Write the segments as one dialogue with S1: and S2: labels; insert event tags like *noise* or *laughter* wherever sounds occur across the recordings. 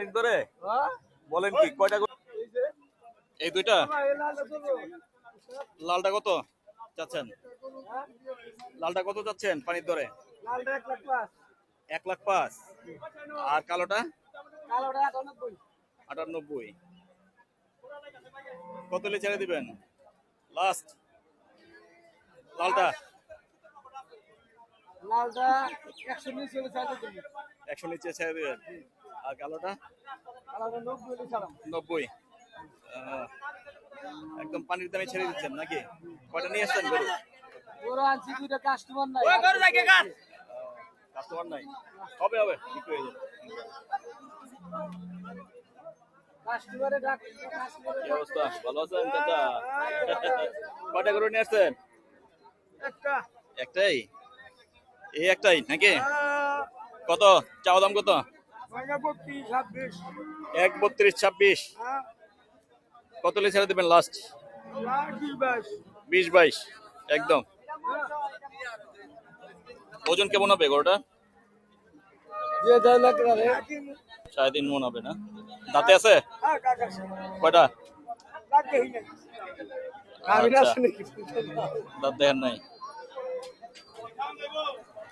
S1: পানির দরে বলেন কি কয়টা এই দুইটা? লালটা কত চাচ্ছেন? লালটা কত চাচ্ছেন পানির দরে? এক লাখ পাঁচ। আর কালোটা? আটানব্বই। কত হলে ছেড়ে দিবেন? লাস্ট। লালটা?
S2: লালটা একশো
S1: নিচে ছেড়ে দিবেন? আর কালোটা?
S2: আলাদা নব্বই
S1: একদম পানির দামে ছেড়ে দিচ্ছেন নাকি? কয়টা নিয়ে আসছেন গরু?
S2: ওরা আনছি দুইটা কাস্টমার নাই।
S1: কাস্টমার নাই। হবে হবে বিক্রি হয়ে যাবে। গরু একটাই? এই একটাই, নাকি? কত? চাওয়া দাম কত? এক বত্রিশ ছাব্বিশ। কত লে ছেড়ে দেবেন লাস্ট বিশ বাইশ, একদম। ওজন কেমন হবে গরুটা? সাড়ে তিন মন হবে না? দাঁতে আছে? কয়টা? আচ্ছা। দাঁত দেখেন নাই।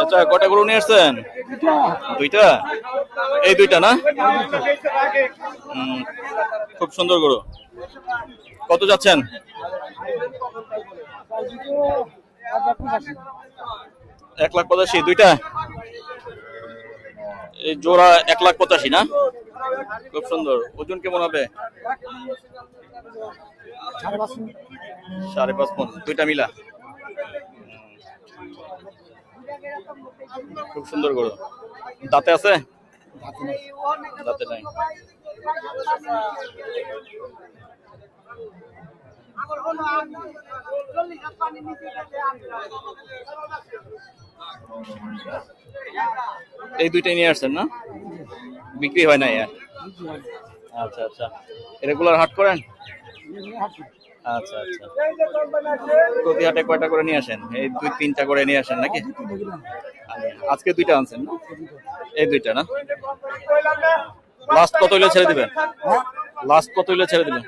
S1: আচ্ছা কটা গরু নিয়ে আসছেন? দুইটা? এই দুইটা না? খুব সুন্দর গরু। কত যাচ্ছেন? এক লাখ পঁচাশি, দুইটা? এই জোড়া এক লাখ পঁচাশি না? খুব সুন্দর। ওজন কেমন হবে? সাড়ে পাঁচ মন। দুইটা মিলা। খুব সুন্দর গরু। দাঁতে আছে? দাঁতে নাই। এই দুইটাই নিয়ে আসছেন না? বিক্রি হয় নাই আর? আচ্ছা আচ্ছা। রেগুলার হাট করেন? আচ্ছা আচ্ছা। প্রতি হাটে কয়টা করে নিয়ে আসেন? এই দুই, তিনটা করে নিয়ে আসেন নাকি? আজকে দুইটা আনছেন না? এই দুইটা না? লাস্ট কত হইলে ছেড়ে দিবেন? লাস্ট কত হইলে ছেড়ে দিবেন?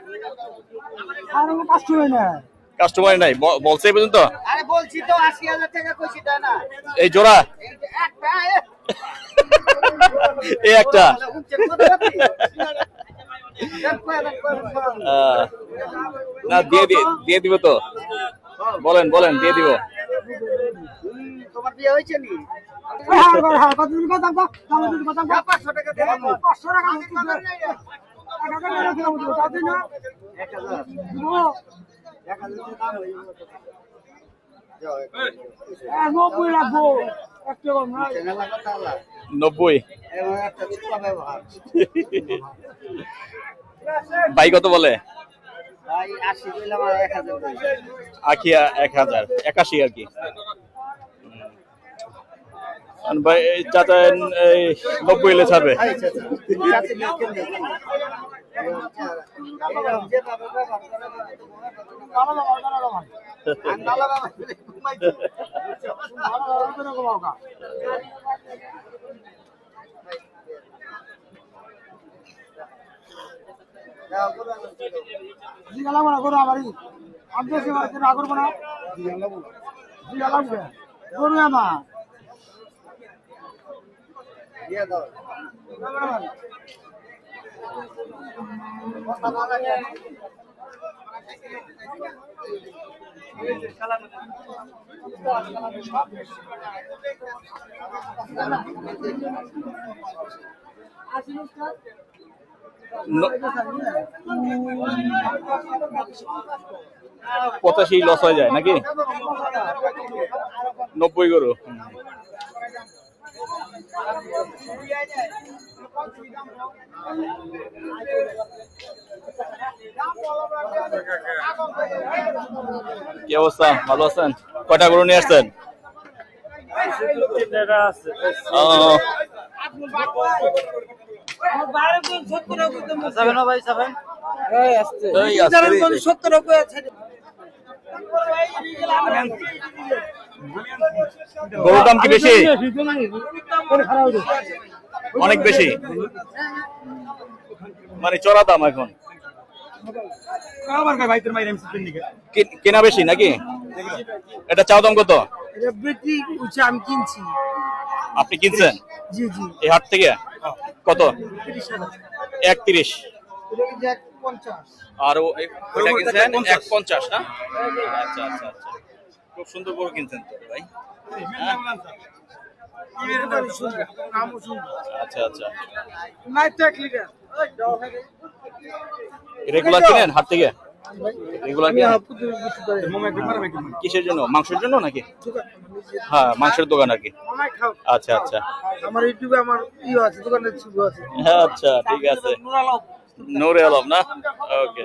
S2: না
S1: কাস্টমার নাই। বলছে এই পর্যন্ত?
S2: আরে বলছি তো আশি হাজার টাকা কইছি তাই না?
S1: এই জোড়া?
S2: এই একটা *laughs* *laughs*
S1: না দিয়ে দিয়ে দিয়ে দিব তো। বলেন বলেন দিয়ে দিব।
S2: তোমার বিয়ে হয়েছে নি? টাকা
S1: নব্বই।
S2: ছোট ব্যবহার
S1: ভাই কত বলে?
S2: এক হাজার,
S1: একাশি আর কি। ভাই চাচা নব্বই এলে ছাড়বে।
S2: আচ্ছা, আচ্ছা। যাতে নিয়ে কেন দেবো? এরকম যেভাবে ব্যবহার করে আমি ভালো ব্যবহার করে ঘুমাইছি। যাও, দিয়ে দাও।
S1: পঁচাশি লস হয়ে যায় নাকি নব্বই গরু। কি অবস্থা? ভালো আছেন? কয়টা গরু নিয়ে আসছেন? ও, গরুর দাম কি বেশি। অনেক বেশি। মানে চড়া দাম এখন। কেনা বেশি নাকি? এটা চাও দাম কত?
S2: আমি কিনছি।
S1: আপনি কিনছেন?
S2: জি জি।
S1: এই হাট থেকে? কত?
S2: তিরিশ হাজার।
S1: একত্রিশ। আর ওইটা কিনছেন? এক পঞ্চাশ। না? আচ্ছা আচ্ছা আচ্ছা। খুব সুন্দর গরু কিনছেন তো ভাই। হ্যাঁ? আচ্ছা আচ্ছা। রেগুলার কিনেন হাট থেকে? রেগুলার কিসের জন্য? মাংসের জন্য নাকি? হ্যাঁ মাংসের দোকান আর কি। আচ্ছা আচ্ছা।
S2: আমার ইউটিউবে আমার ইয়ে আছে দোকানের ছবি আছে।
S1: আচ্ছা ঠিক আছে। নূরে আলম। না? ওকে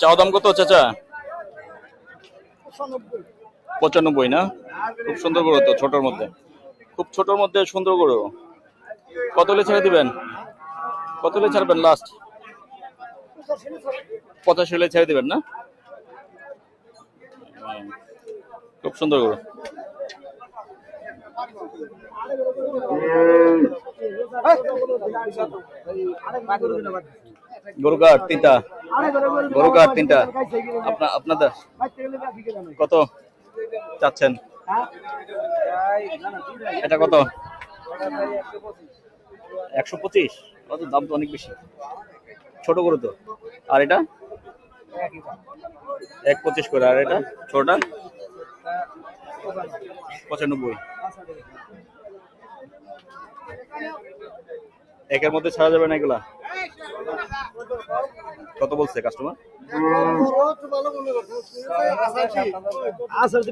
S1: চাওয়া দাম কত চাচা? পঁচানব্বই। না? খুব সুন্দর গরু তো ছোটর মধ্যে। খুব ছোটর মধ্যে সুন্দর গরু। কত হলে ছেড়ে দিবেন? কত হলে ছাড়বেন লাস্ট পঁচাশি হলে ছেড়ে দিবেন না? খুব সুন্দর গরু। গরু কাঠ তিনটা। গরু কাঠ তিনটা? আপনা আপনাদের? কত চাচ্ছেন? এটা কত? একশো পঁচিশ। কত? দাম তো অনেক বেশি। ছোট গরু তো। আর এটা? এক পঁচিশ করে। আর এটা? ছোটটা? পঁচানব্বই একের মধ্যে ছাড়া যাবে না এগুলা কত বলছে কাস্টমার
S2: আসল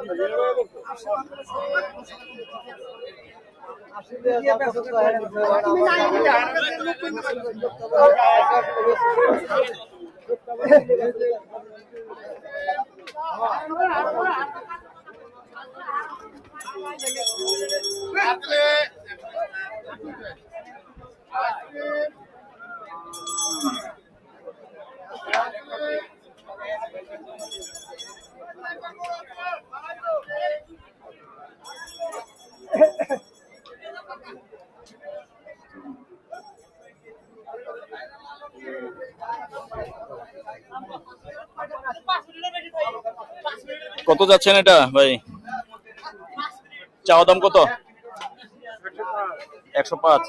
S2: তো কেনা না এগুলোর একটা লোক চান্দা টাকা নিতে
S1: কত যাচ্ছেন এটা, ভাই? চাওয়া দাম কত? একশো পাঁচ।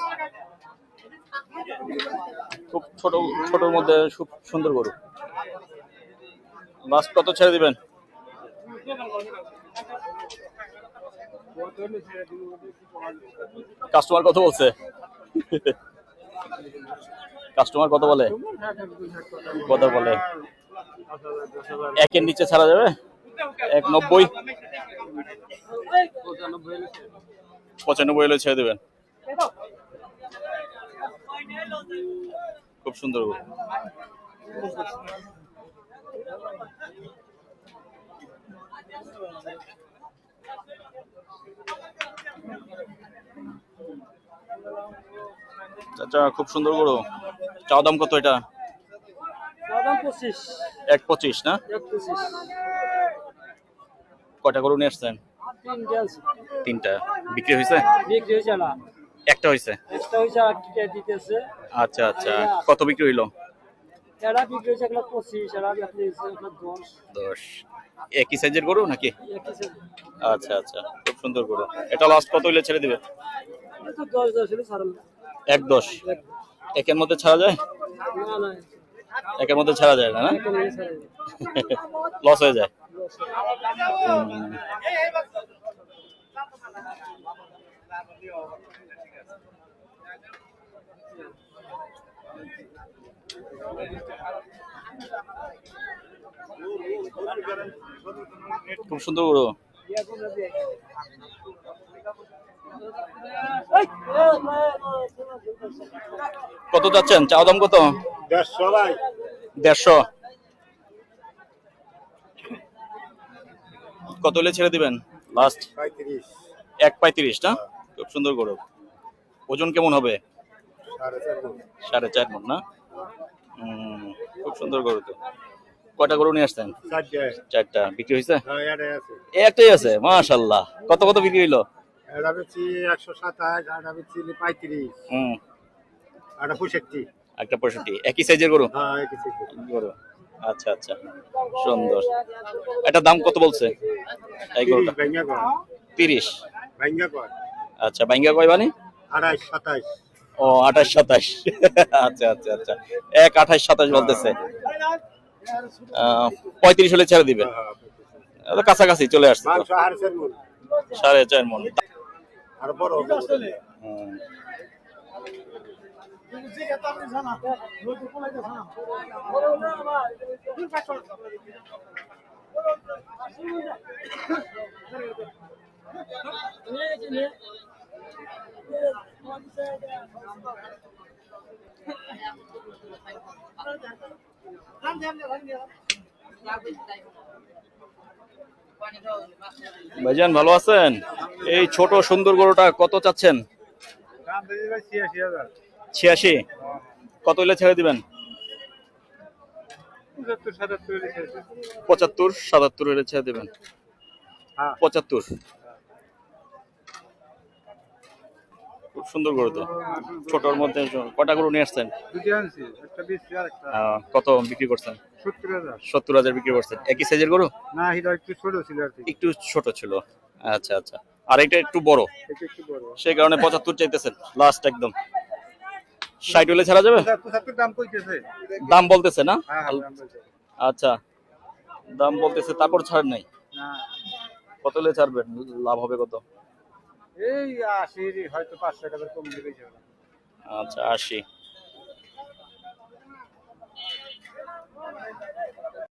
S1: খুব ছোট, ছোটর মধ্যে খুব সুন্দর গরু। লাস্ট কত ছেড়ে দিবেন? কাস্টমার কত বলছে? কাস্টমার কত বলে? কত বলে? একের নিচে ছাড়া যাবে? এক নব্বই। পঁচানব্বই হলে ছেড়ে দেবেন। খুব সুন্দর আচ্ছা খুব সুন্দর গরু। চা দাম কত এটা? এক পঁচিশ না?
S2: এক পঁচিশ।
S1: কয়টা গরু নিয়ে আসছেন?
S2: তিনটে
S1: বিক্রি হয়েছে
S2: বিক্রি হয়েছে না।
S1: একটা হয়েছে
S2: একটা হয়েছে আর টিকা দিতেছে।
S1: আচ্ছা আচ্ছা। কত বিক্রি হইল?
S2: এরা বিক্রি হয়েছে একটা পঁচিশ এরা বিক্রি হয়েছে একটা দশ।
S1: দশ। একই সাইজের গরু নাকি। আচ্ছা আচ্ছা। খুব সুন্দর গরু। এটা লাস্ট কত হইলে ছেড়ে দিবে?
S2: তো দশ দশ হলে ছাড়াল
S1: এক দশ। একের মধ্যে ছাড়া যায়?
S2: না না।
S1: একের মধ্যে ছাড়া যায় না না?
S2: একটা
S1: লস *laughs* হয়ে যায়। খুব সুন্দর গরু কত যাচ্ছেন চাও দাম কত?
S3: দেড়শো ভাই
S1: দেড়শো কত হলে ছেড়ে দিবেন? লাস্ট এক পঁয়ত্রিশ না? খুব সুন্দর গরু। ওজন কেমন হবে?
S3: সাড়ে চার
S1: সাড়ে চার মন না? হুম, খুব সুন্দর গরু তো। কটা গরু নিয়ে আসতেন
S3: চারটে।
S1: চারটা। বিক্রি হয়েছে?
S3: হ্যাঁ
S1: একটাই আছে? মাশাল্লাহ কত কত বিক্রি হইল? একটা পঁয়ষট্টি। একই সাইজের গরু?
S3: হ্যাঁ
S1: গরু। আচ্ছা আচ্ছা। সুন্দর। এটা দাম কত বলছে? এই
S3: তিরিশ।
S1: গরুটা তিরিশ আচ্ছা বাইঙ্গা কয় মানে
S3: আড়াইশ
S1: ও আঠাশ সাতাশ। আচ্ছা আচ্ছা আচ্ছা। এক আঠাশ সাতাশ বলতেছে। পঁয়ত্রিশ হলে ছেড়ে দিবে।
S3: হ্যাঁ,
S1: কাছাকাছি চলে আসছে। সাড়ে চার মন।
S3: আর বড়।
S1: ভাইজান ভালো আছেন? এই ছোট সুন্দর গরুটা কত চাচ্ছেন?
S3: দাম দিয়ে ভাই ছিয়াশি।
S1: কত হলে ছেড়ে দিবেন?
S3: পঁচাত্তর সাতাত্তর
S1: হলে ছেড়ে দিবেন।
S3: হ্যাঁ।
S1: পঁচাত্তর। খুব সুন্দর গরু তো। ছোটর মধ্যে কটা গরু নিয়ে আসছেন? আহ, কত বিক্রি করছেন?
S3: সত্তর হাজার।
S1: বিক্রি করছেন। একই সাইজের গরু?
S3: না একটু ছোট ছিল
S1: একটু ছোট ছিল। আচ্ছা আচ্ছা। আর এটা একটু বড়।
S3: এটা একটু বড়।
S1: সেই কারণে পঁচাত্তর চাইতেছেন লাস্ট একদম। ষাট হলে ছাড়া যাবে?
S3: দাম কইতেছে।
S1: দাম বলতেছে না?
S3: হ্যাঁ হ্যাঁ
S1: আচ্ছা। দাম বলতেছে তারপর ছাড় নাই? কত হলে ছাড়বেন? লাভ হবে কত?
S3: এই আশি হয়তো পাঁচশো টাকা কম
S1: আচ্ছা আশি।